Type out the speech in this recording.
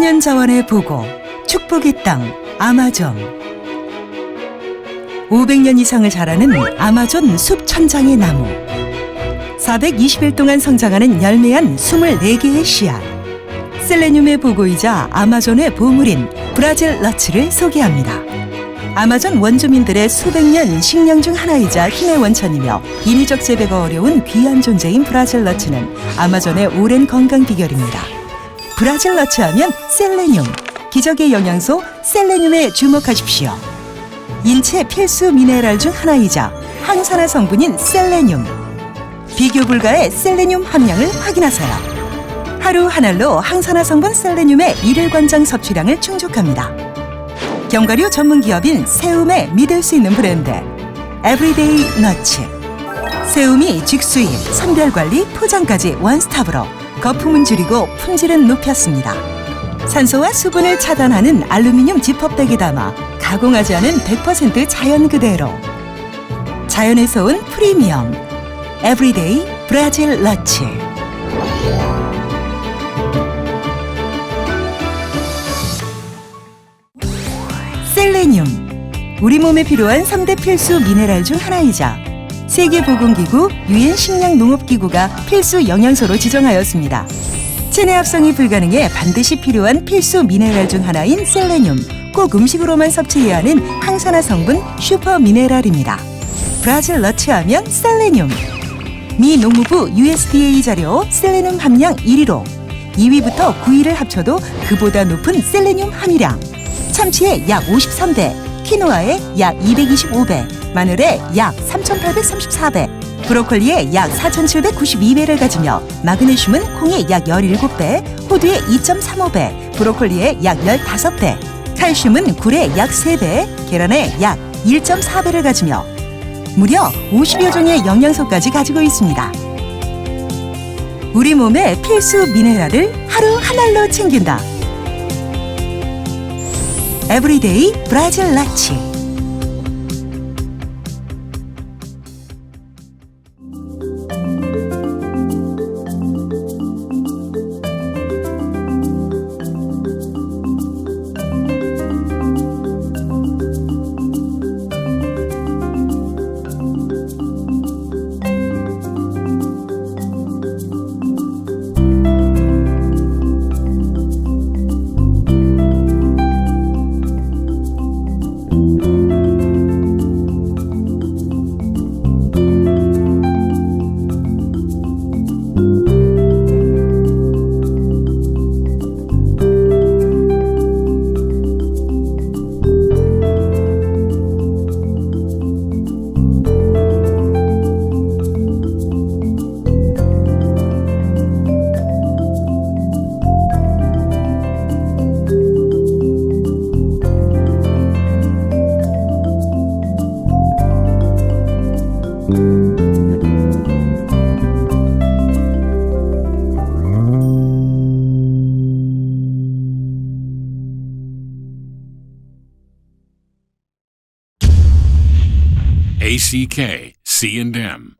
천연 자원의 보고 축복의 땅 아마존 500년 이상을 자라는 아마존 숲 천장의 나무 420일 동안 성장하는 열매한 24개의 씨앗 셀레늄의 보고이자 아마존의 보물인 브라질 러츠를 소개합니다. 아마존 원주민들의 수백 년 식량 중 하나이자 힘의 원천이며 인위적 재배가 어려운 귀한 존재인 브라질 러츠는 아마존의 오랜 건강 비결입니다. 브라질 러츠 하면 셀레늄, 기적의 영양소 셀레늄에 주목하십시오. 인체 필수 미네랄 중 하나이자 항산화 성분인 셀레늄. 비교 불가의 셀레늄 함량을 확인하세요. 하루 한 알로 항산화 성분 셀레늄의 일일 관장 섭취량을 충족합니다. 견과류 전문 기업인 세움에 믿을 수 있는 브랜드 에브리데이 너츠 세움이 직수입, 선별 관리, 포장까지 원스톱으로 거품은 줄이고 품질은 높였습니다. 산소와 수분을 차단하는 알루미늄 지퍼백에 담아 가공하지 않은 100% 자연 그대로. 자연에서 온 프리미엄 에브리데이 브라질 러츠 셀레늄. 우리 몸에 필요한 3대 필수 미네랄 중 하나이자 세계보건기구 유엔 식량농업기구가 필수 영양소로 지정하였습니다. 체내 합성이 불가능해 반드시 필요한 필수 미네랄 중 하나인 셀레늄 꼭 음식으로만 섭취해야 하는 항산화 성분 슈퍼 미네랄입니다. 브라질 너츠하면 셀레늄 미 농무부 USDA 자료 셀레늄 함량 1위로 2위부터 9위를 합쳐도 그보다 높은 셀레늄 함유량 참치의 약 53배, 키노아의 약 225배, 마늘의 약 3834배, 브로콜리의 약 4792배를 가지며 마그네슘은 콩의 약 17배, 호두의 2.35배, 브로콜리의 약 15배, 칼슘은 굴의 약 3배, 계란의 약 1.4배를 가지며 무려 50여 종의 영양소까지 가지고 있습니다. 우리 몸의 필수 미네랄을 하루 한 알로 챙긴다. 에브리데이 브라질 라치 ACK C and M.